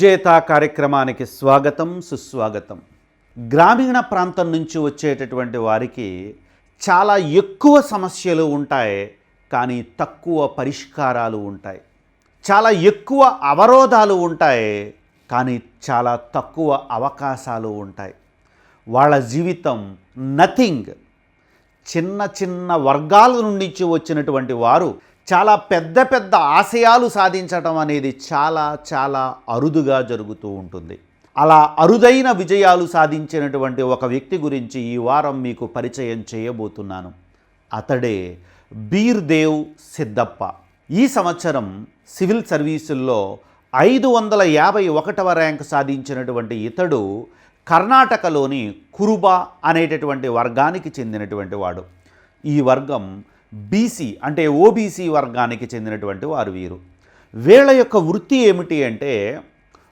విజేత కార్యక్రమానికి స్వాగతం సుస్వాగతం. గ్రామీణ ప్రాంతం నుంచి వచ్చేటటువంటి వారికి చాలా ఎక్కువ సమస్యలు ఉంటాయి కానీ తక్కువ పరిష్కారాలు ఉంటాయి. చాలా ఎక్కువ అవరోధాలు ఉంటాయి కానీ చాలా తక్కువ అవకాశాలు ఉంటాయి. వాళ్ళ జీవితం నథింగ్ చిన్న చిన్న వర్గాల నుండి వచ్చినటువంటి వారు చాలా పెద్ద పెద్ద ఆశయాలు సాధించటం అనేది చాలా చాలా అరుదుగా జరుగుతూ ఉంటుంది. అలా అరుదైన విజయాలు సాధించినటువంటి ఒక వ్యక్తి గురించి ఈ వారం మీకు పరిచయం చేయబోతున్నాను. అతడే బీర్దేవ్ సిద్ధప్ప ఈ సంవత్సరం సివిల్ సర్వీసుల్లో ఐదు వందల యాభై ఒకటవ ర్యాంక్ సాధించినటువంటి ఇతడు కర్ణాటకలోని కురుబా అనేటటువంటి వర్గానికి చెందినటువంటి వాడు. ఈ వర్గం బీసీ అంటే ఓబీసీ వర్గానికి చెందినటువంటి వారు వీరు. వీళ్ళ యొక్క వృత్తి ఏమిటి అంటే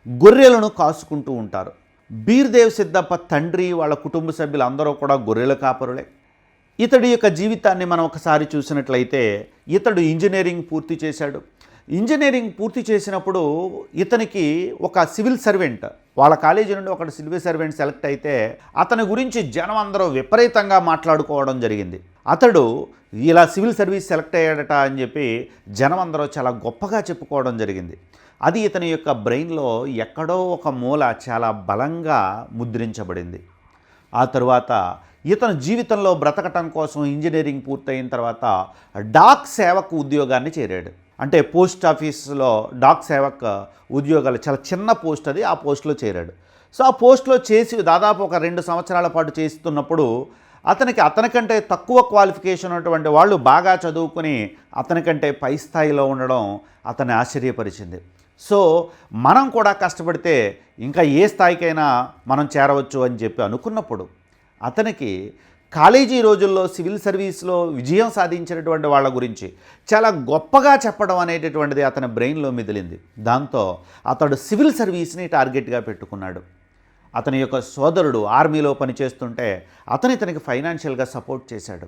గొర్రెలను కాసుకుంటూ ఉంటారు. బీర్దేవ్ సిద్ధప్ప తండ్రి వాళ్ళ కుటుంబ సభ్యులు అందరూ కూడా గొర్రెల కాపరులే. ఇతడి యొక్క జీవితాన్ని మనం ఒకసారి చూసినట్లయితే ఇతడు ఇంజనీరింగ్ పూర్తి చేశాడు. ఇంజనీరింగ్ పూర్తి చేసినప్పుడు ఇతనికి ఒక సివిల్ సర్వెంట్ వాళ్ళ కాలేజీ నుండి ఒక సివిల్ సర్వెంట్ సెలెక్ట్ అయితే అతని గురించి జనం అందరూ విపరీతంగా మాట్లాడుకోవడం జరిగింది. అతడు ఇలా సివిల్ సర్వీస్ సెలెక్ట్ అయ్యాడట అని చెప్పి జనం అందరూ చాలా గొప్పగా చెప్పుకోవడం జరిగింది. అది ఇతని యొక్క బ్రెయిన్లో ఎక్కడో ఒక మూల చాలా బలంగా ముద్రించబడింది. ఆ తరువాత ఇతను జీవితంలో బ్రతకటం కోసం ఇంజనీరింగ్ పూర్తయిన తర్వాత డాక్ సేవకు ఉద్యోగాన్ని చేరాడు. అంటే పోస్ట్ ఆఫీస్లో డాక్ సేవక్ ఉద్యోగాలు చాలా చిన్న పోస్ట్ అది ఆ పోస్ట్లో చేరాడు. సో ఆ పోస్ట్లో చేసి దాదాపు ఒక రెండు సంవత్సరాల పాటు చేస్తున్నప్పుడు అతనికి అతనికంటే తక్కువ క్వాలిఫికేషన్ ఉన్నటువంటి వాళ్ళు బాగా చదువుకుని అతనికంటే పై స్థాయిలో ఉండడం అతన్ని ఆశ్చర్యపరిచింది. సో మనం కూడా కష్టపడితే ఇంకా ఏ స్థాయికైనా మనం చేరవచ్చు అని చెప్పి అనుకున్నప్పుడు అతనికి కాలేజీ రోజుల్లో సివిల్ సర్వీస్లో విజయం సాధించినటువంటి వాళ్ళ గురించి చాలా గొప్పగా చెప్పడం అనేటటువంటిది అతని బ్రెయిన్లో మిదిలింది దాంతో అతడు సివిల్ సర్వీస్ని టార్గెట్గా పెట్టుకున్నాడు. అతని యొక్క సోదరుడు ఆర్మీలో పనిచేస్తుంటే అతని ఇతనికి ఫైనాన్షియల్గా సపోర్ట్ చేశాడు.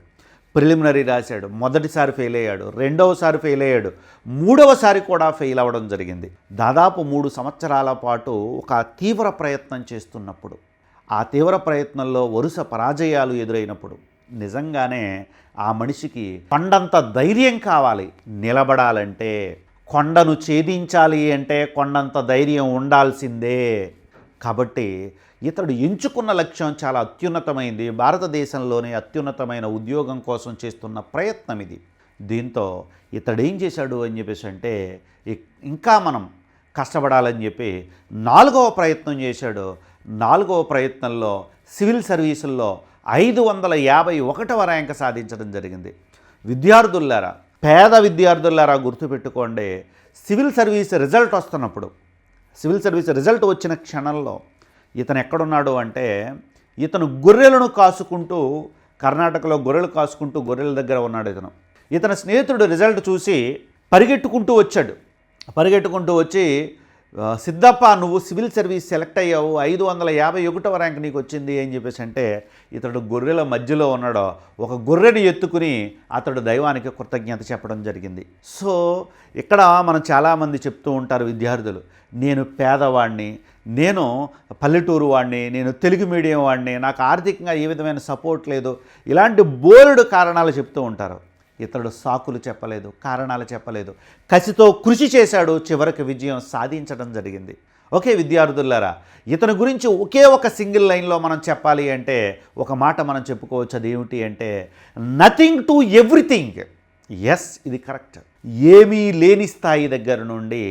ప్రిలిమినరీ రాశాడు. మొదటిసారి ఫెయిల్ అయ్యాడు. రెండవసారి ఫెయిల్ అయ్యాడు. మూడవసారి కూడా ఫెయిల్ అవ్వడం జరిగింది. దాదాపు మూడు సంవత్సరాల పాటు ఒక తీవ్ర ప్రయత్నం చేస్తున్నప్పుడు ఆ తీవ్ర ప్రయత్నంలో వరుస పరాజయాలు ఎదురైనప్పుడు నిజంగానే ఆ మనిషికి కొండంత ధైర్యం కావాలి. నిలబడాలంటే కొండను ఛేదించాలి అంటే కొండంత ధైర్యం ఉండాల్సిందే. కాబట్టి ఇతడు ఎంచుకున్న లక్ష్యం చాలా అత్యున్నతమైంది. భారతదేశంలోనే అత్యున్నతమైన ఉద్యోగం కోసం చేస్తున్న ప్రయత్నం ఇది. దీంతో ఇతడు ఏం చేశాడు అని చెప్పేసి అంటే ఇంకా మనం కష్టపడాలని చెప్పి నాలుగవ ప్రయత్నం చేశాడు. నాలుగవ ప్రయత్నంలో సివిల్ సర్వీసుల్లో ఐదు వందల యాభై ఒకటవ ర్యాంక్ సాధించడం జరిగింది. విద్యార్థులారా పేద విద్యార్థులారా గుర్తుపెట్టుకోండి సివిల్ సర్వీస్ రిజల్ట్ వస్తున్నప్పుడు సివిల్ సర్వీస్ రిజల్ట్ వచ్చిన క్షణంలో ఇతను ఎక్కడున్నాడు అంటే ఇతను గొర్రెలను కాసుకుంటూ కర్ణాటకలో గొర్రెలు కాసుకుంటూ గొర్రెల దగ్గర ఉన్నాడు ఇతను. ఇతని స్నేహితుడు రిజల్ట్ చూసి పరిగెట్టుకుంటూ వచ్చాడు. పరిగెట్టుకుంటూ వచ్చి సిద్ధప్ప నువ్వు సివిల్ సర్వీస్ సెలెక్ట్ అయ్యావు ఐదు వందల యాభై ఒకటవ ర్యాంక్ నీకు వచ్చింది అని చెప్పేసి అంటే ఇతడు గొర్రెల మధ్యలో ఉన్నాడో. ఒక గొర్రెని ఎత్తుకుని అతడు దైవానికి కృతజ్ఞత చెప్పడం జరిగింది. సో ఇక్కడ మనం చాలామంది చెప్తూ ఉంటారు విద్యార్థులు నేను పేదవాడిని నేను పల్లెటూరు వాడిని నేను తెలుగు మీడియం వాడిని నాకు ఆర్థికంగా ఏ విధమైన సపోర్ట్ లేదు ఇలాంటి బోరుడు కారణాలు చెప్తూ ఉంటారు. ఇతడు సాకులు చెప్పలేదు కారణాలు చెప్పలేదు. కసితో కృషి చేశాడు చివరికి విజయం సాధించడం జరిగింది. ఓకే విద్యార్థులారా ఇతని గురించి ఒకే ఒక సింగిల్ లైన్లో మనం చెప్పాలి అంటే ఒక మాట మనం చెప్పుకోవచ్చు అది ఏమిటి అంటే నథింగ్ టు ఎవ్రీథింగ్ ఎస్ ఇది కరెక్ట్. ఏమీ లేని స్థాయి దగ్గర నుండి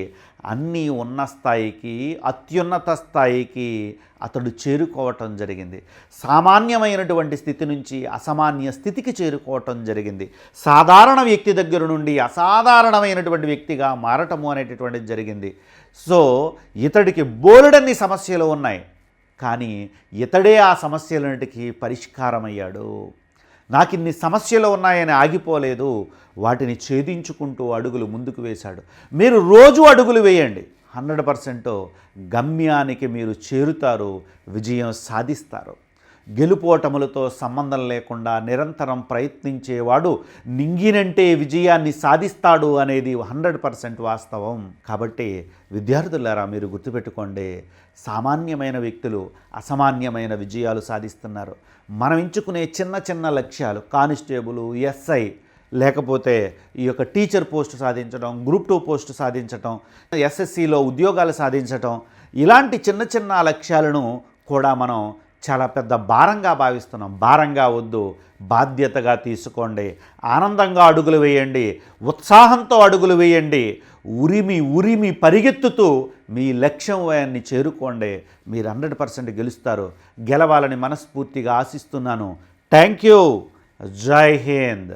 అన్నీ ఉన్న స్థాయికి అత్యున్నత స్థాయికి అతడు చేరుకోవటం జరిగింది. సామాన్యమైనటువంటి స్థితి నుంచి అసామాన్య స్థితికి చేరుకోవటం జరిగింది. సాధారణ వ్యక్తి దగ్గర నుండి అసాధారణమైనటువంటి వ్యక్తిగా మారటము అనేటటువంటిది జరిగింది. సో ఇతడికి బోలెడన్ని సమస్యలు ఉన్నాయి. కానీ ఇతడే ఆ సమస్యలన్నిటికీ పరిష్కారమయ్యాడు. నాకు ఇన్ని సమస్యలు ఉన్నాయని ఆగిపోలేదు. వాటిని ఛేదించుకుంటూ అడుగులు ముందుకు వేశాడు. మీరు రోజు అడుగులు వేయండి. హండ్రెడ్ పర్సెంట్ గమ్యానికి మీరు చేరుతారు విజయం సాధిస్తారు. గెలుపోటములతో సంబంధం లేకుండా నిరంతరం ప్రయత్నించేవాడు నింగినంటే విజయాన్ని సాధిస్తాడు అనేది హండ్రెడ్ పర్సెంట్ వాస్తవం. కాబట్టి విద్యార్థులారా మీరు గుర్తుపెట్టుకోండి సామాన్యమైన వ్యక్తులు అసామాన్యమైన విజయాలు సాధిస్తున్నారు. మనం ఎంచుకునే చిన్న చిన్న లక్ష్యాలు కానిస్టేబుల్ ఎస్ఐ లేకపోతే ఈ యొక్క టీచర్ పోస్ట్ సాధించడం గ్రూప్ టూ పోస్ట్ సాధించటం ఎస్ఎస్సిలో ఉద్యోగాలు సాధించటం ఇలాంటి చిన్న చిన్న లక్ష్యాలను కూడా మనం చాలా పెద్ద భారంగా భావిస్తున్నాం. భారంగా వద్దు బాధ్యతగా తీసుకోండి. ఆనందంగా అడుగులు వేయండి. ఉత్సాహంతో అడుగులు వేయండి. ఉరిమి ఉరిమి పరిగెత్తుతూ మీ లక్ష్యం వయాన్ని చేరుకోండి. మీరు హండ్రెడ్ పర్సెంట్ గెలుస్తారు. గెలవాలని మనస్ఫూర్తిగా ఆశిస్తున్నాను. Thank you. జై హింద్.